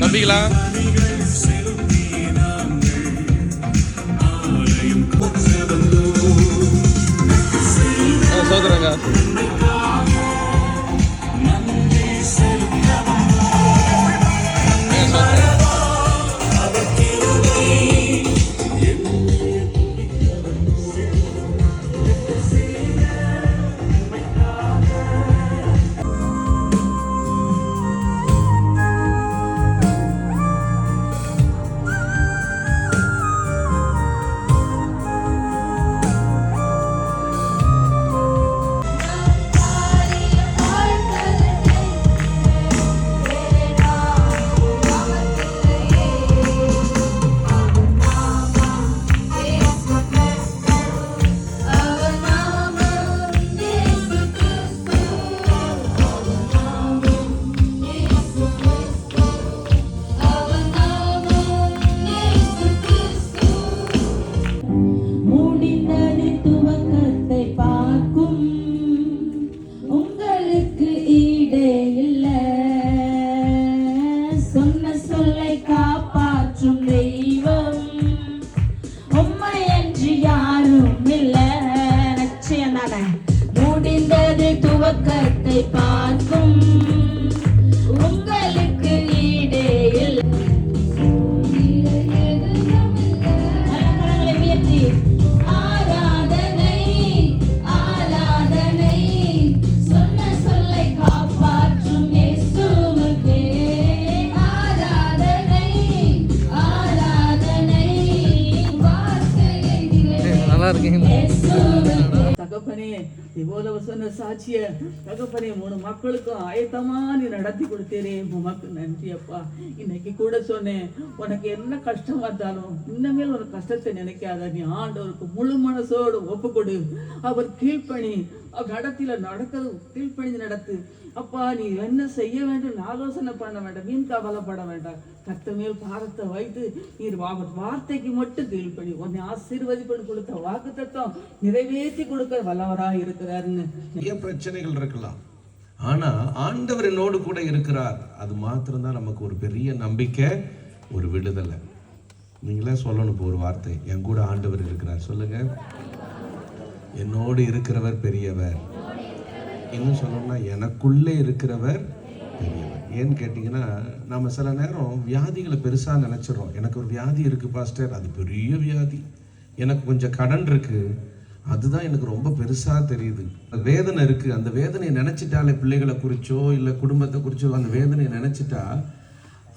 தம்பிகளா சோதரங்க ஆராதனை, ஆராதனை, வார்த்தையை நிறைவேற்றும் நல்லா இருக்கீங்க. தகப்பனே இவ்வளவு சொன்ன சாட்சிய தகப்பனே மூணு மக்களுக்கும் ஆயத்தமா நீ நடத்தி கொடுத்தீரே உமக்கு நன்றி அப்பா. இன்னைக்கு கூட சொன்னேன் உனக்கு என்ன கஷ்டம் வந்தாலும் இன்னமேல் ஒரு கஷ்டத்தை நினைக்காத. நீ ஆண்டவருக்கு முழு மனசோடு ஒப்பு கொடு அவர் கீழ்ப்பணி அவர் நடத்தில நடக்கிறது கீழ்ப்பணிந்து நடத்து. அப்பா நீ என்ன செய்ய வேண்டும்? ஆலோசனை பண்ண வேண்டாம். மீன் கவலைப்பட வேண்டாம். கத்த மேல் பாரத்தை வைத்து நீர் வா- வார்த்தைக்கு மட்டும் கீழ்ப்படி உன்னை ஆசீர்வதிப்பன் கொடுத்த வாக்கு தத்துவம் நிறைவேற்றி கொடுக்க வல்லவராக இருக்கிறாருன்னு நிறைய பிரச்சனைகள் இருக்கலாம். ஆனா ஆண்டவர் என்னோடு கூட இருக்கிறார். அது மாத்திரம்தான் நமக்கு ஒரு பெரிய நம்பிக்கை ஒரு விடுதலை. நீங்களே சொல்லணும் இப்போ ஒரு வார்த்தை. என் கூட ஆண்டவர் இருக்கிறார். சொல்லுங்க. என்னோடு இருக்கிறவர் பெரியவர். இன்னும் சொல்லணும்னா எனக்குள்ளே இருக்கிறவர் பெரியவர். ஏன்னு கேட்டிங்கன்னா நம்ம சில நேரம் வியாதிகளை பெருசாக நினச்சிடறோம். எனக்கு ஒரு வியாதி இருக்குது பாஸ்டர். அது பெரிய வியாதி. எனக்கு கொஞ்சம் கடன் இருக்குது அதுதான் எனக்கு ரொம்ப பெருசாக தெரியுது. வேதனை இருக்குது அந்த வேதனையை நினச்சிட்டாலே பிள்ளைகளை குறிச்சோ இல்லை குடும்பத்தை குறிச்சோ அந்த வேதனையை நினச்சிட்டா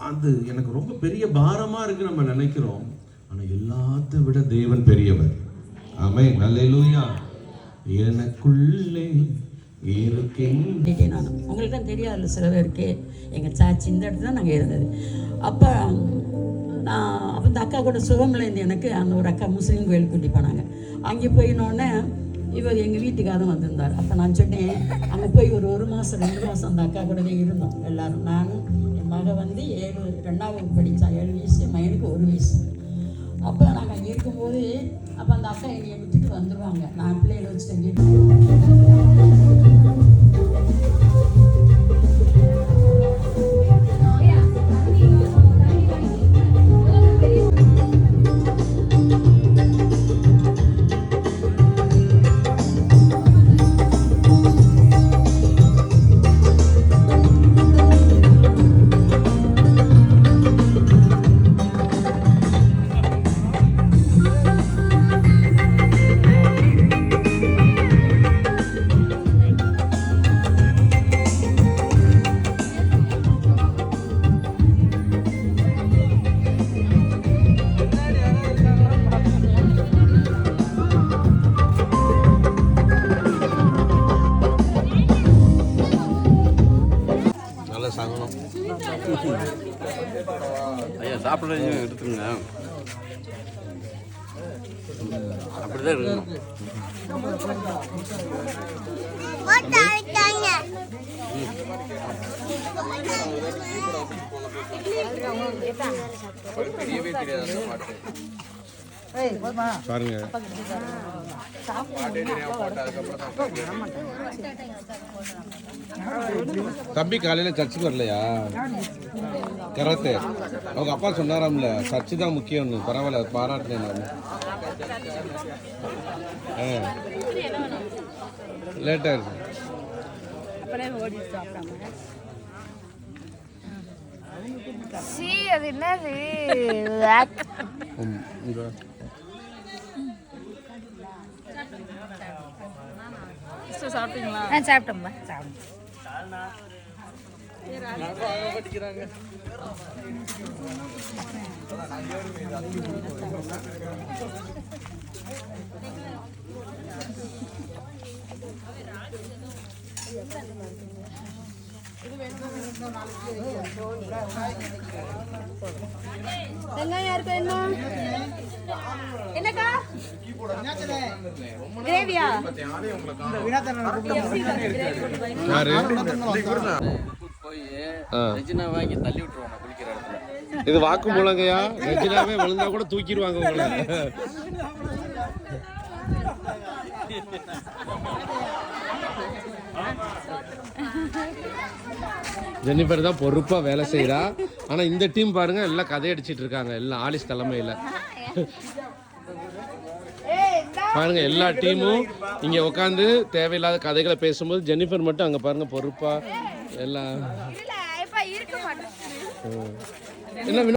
அது எனக்கு ரொம்ப பெரிய பாரமாக இருக்குது நம்ம நினைக்கிறோம். ஆனால் எல்லாத்த விட தேவன் பெரியவர். ஆமே நல்லேலூயா எனக்குள்ளே இருக்கேன். நான். உங்களுக்கு தான் தெரியாது சில பேருக்கு எங்கள் சாச்சி இந்த இடத்துல தான் நாங்கள் இருந்தது. அப்போ நான் அப்போ இந்த அக்கா கூட சுகமில்லேருந்து எனக்கு அந்த ஒரு அக்கா முஸ்லீம் கோயில் கூட்டி போனாங்க. அங்கே போயினோடனே இவர் எங்கள் வீட்டுக்காரரும் வந்திருந்தார். அப்போ நான் சொன்னேன் அங்கே போய் ஒரு ஒரு மாதம் ரெண்டு மாதம் அந்த அக்கா கூடவே இருந்தோம். எல்லோரும் நானும் என் மக வந்து ஏழு ரெண்டாவது படித்தான் ஏழு வயசு மகனுக்கு ஒரு வயசு. அப்போ நாங்கள் அங்கே இருக்கும்போது அப்போ அந்த அக்கா என்னையை விட்டுட்டு வந்துடுவாங்க நான் பிள்ளைகளை வச்சுட்டு ஐயா சாப்பிட்றது எடுத்துங்க அப்படிதான் இருக்கணும். தெரியவே தெரியாது அந்த பாட்டு பாருங்க. தம்பி காலையில சர்ச்சுக்கு வரலையா? கராத்தே. அவங்க அப்பா சொன்னாராம்ல சர்ச்சு தான் முக்கியம்னு. பரவாயில்ல பாராட்டுறேன் நான். ஆ. லேட்டாக இருக்கு. சி அது என்னது? ம், இங்க. ஆ சாப்பிட்டோம்மா சாப்பிட்டோம் வெங்காயம் யாருக்கு வேணும்? என்னக்கா? கிரேவியா? வாங்கி தள்ளி விட்டுருவாங்க குளிக்கிற இடத்துல இது வாக்கு முழங்கையா ரெஜினாவே விழுந்தா கூட தூக்கிடுவாங்க உங்களை. ஜென்னிஃபர் தான் பொறுப்பா வேலை செய்றா. ஆனா இந்த டீம் பாருங்க எல்லாம் கதையடிச்சிட்டு இருக்காங்க. எல்லாம் ஆலிஸ் தலைமையில. பாருங்க எல்லா டீமும் இங்க உட்காந்து தேவையில்லாத கதைகளை பேசும்போது ஜென்னிஃபர் மட்டும் அங்க பாருங்க பொறுப்பா. எல்லாம் என்ன